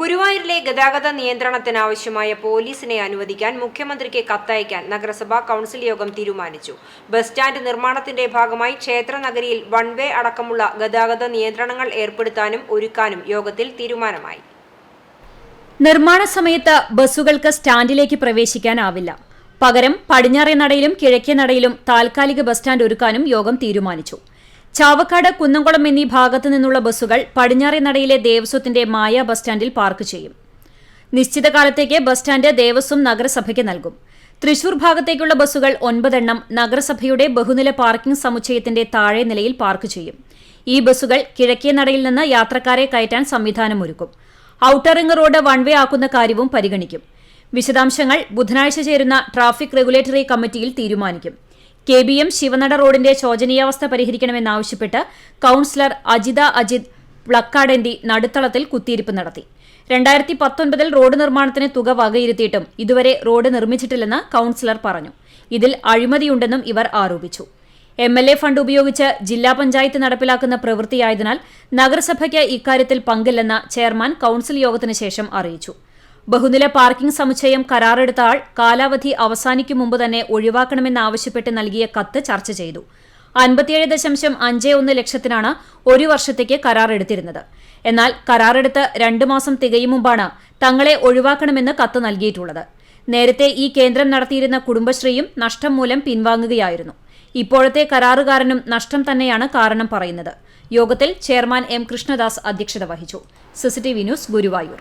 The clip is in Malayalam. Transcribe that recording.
ഗുരുവായൂരിലെ ഗതാഗത നിയന്ത്രണത്തിനാവശ്യമായ പോലീസിനെ അനുവദിക്കാൻ മുഖ്യമന്ത്രിക്ക് കത്തയക്കാൻ നഗരസഭാ കൗൺസിൽ യോഗം തീരുമാനിച്ചു. ബസ് സ്റ്റാൻഡ് നിർമ്മാണത്തിന്റെ ഭാഗമായി ക്ഷേത്ര നഗരിയിൽ വൺ വേ അടക്കമുള്ള ഗതാഗത നിയന്ത്രണങ്ങൾ ഏർപ്പെടുത്താനും ഒരുക്കാനും യോഗത്തിൽ തീരുമാനമായി. നിർമ്മാണ സമയത്ത് ബസ്സുകൾക്ക് സ്റ്റാൻഡിലേക്ക് പ്രവേശിക്കാനാവില്ല. പകരം പടിഞ്ഞാറേ നടയിലും കിഴക്കേ നടയിലും താൽക്കാലിക ബസ് സ്റ്റാൻഡ് ഒരുക്കാനും യോഗം തീരുമാനിച്ചു. ചാവക്കാട് കുന്നംകുളം എന്നീ ഭാഗത്തു നിന്നുള്ള ബസ്സുകൾ പടിഞ്ഞാറെ നടയിലെ ദേവസ്വത്തിന്റെ മായ ബസ് സ്റ്റാൻഡിൽ പാർക്ക് ചെയ്യും. നിശ്ചിത കാലത്തേക്ക് ബസ് സ്റ്റാൻഡ് ദേവസ്വം നഗരസഭയ്ക്ക് നൽകും. തൃശൂർ ഭാഗത്തേക്കുള്ള ബസ്സുകൾ ഒൻപതെണ്ണം നഗരസഭയുടെ ബഹുനില പാർക്കിംഗ് സമുച്ചയത്തിന്റെ താഴെ നിലയിൽ പാർക്ക് ചെയ്യും. ഈ ബസ്സുകൾ കിഴക്കേ നടയിൽ നിന്ന് യാത്രക്കാരെ കയറ്റാൻ സംവിധാനമൊരുക്കും. Outer ring road one way ആക്കുന്ന കാര്യവും പരിഗണിക്കും. വിശദാംശങ്ങൾ ബുധനാഴ്ച ചേരുന്ന ട്രാഫിക് റെഗുലേറ്ററി കമ്മിറ്റിയിൽ തീരുമാനിക്കും. കെ ബി എം ശിവനട റോഡിന്റെ ശോചനീയാവസ്ഥ പരിഹരിക്കണമെന്നാവശ്യപ്പെട്ട് കൌൺസിലർ അജിത അജിത് പ്ലക്കാടേന്തി നടുത്തളത്തിൽ കുത്തിയിരിപ്പ് നടത്തി. രണ്ടായിരത്തി പത്തൊൻപതിൽ റോഡ് നിർമ്മാണത്തിന് തുക വകയിരുത്തിയിട്ടും ഇതുവരെ റോഡ് നിർമ്മിച്ചിട്ടില്ലെന്ന് കൌൺസിലർ പറഞ്ഞു. ഇതിൽ അഴിമതിയുണ്ടെന്നും ഇവർ ആരോപിച്ചു. എം എൽ എ ഫണ്ട് ഉപയോഗിച്ച് ജില്ലാ പഞ്ചായത്ത് നടപ്പിലാക്കുന്ന പ്രവൃത്തിയായതിനാൽ നഗരസഭയ്ക്ക് ഇക്കാര്യത്തിൽ പങ്കില്ലെന്ന് ചെയർമാൻ കൌൺസിൽ യോഗത്തിന് ശേഷം അറിയിച്ചു. ബഹുനില പാർക്കിംഗ് സമുച്ചയം കരാറെടുത്ത ആൾ കാലാവധി അവസാനിക്കും മുമ്പ് തന്നെ ഒഴിവാക്കണമെന്നാവശ്യപ്പെട്ട് നൽകിയ കത്ത് ചർച്ച ചെയ്തു. അൻപത്തിയേഴ് ദശാംശം അഞ്ച് ഒന്ന് ലക്ഷത്തിനാണ് ഒരു വർഷത്തേക്ക് കരാറെടുത്തിരുന്നത്. എന്നാൽ കരാറെടുത്ത് രണ്ടു മാസം തികയും മുമ്പാണ് തങ്ങളെ ഒഴിവാക്കണമെന്ന് കത്ത് നൽകിയിട്ടുള്ളത്. നേരത്തെ ഈ കേന്ദ്രം നടത്തിയിരുന്ന കുടുംബശ്രീയും നഷ്ടം മൂലം പിൻവാങ്ങുകയായിരുന്നു. ഇപ്പോഴത്തെ കരാറുകാരനും നഷ്ടം തന്നെയാണ് കാരണം പറയുന്നത്. യോഗത്തിൽ ചെയർമാൻ എം കൃഷ്ണദാസ് അധ്യക്ഷത വഹിച്ചു. CCTV news Guruvayur.